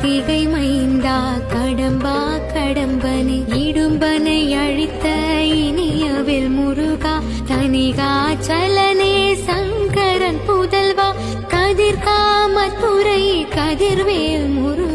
கார்த்திகை மைந்தா கடம்பா கடம்பனை. இடும்பனை அழித்த இனியவில் முருகா. தனிகா சலனே சங்கரன் புதல்வா. கதிர் கதிர்வேல் முருகா.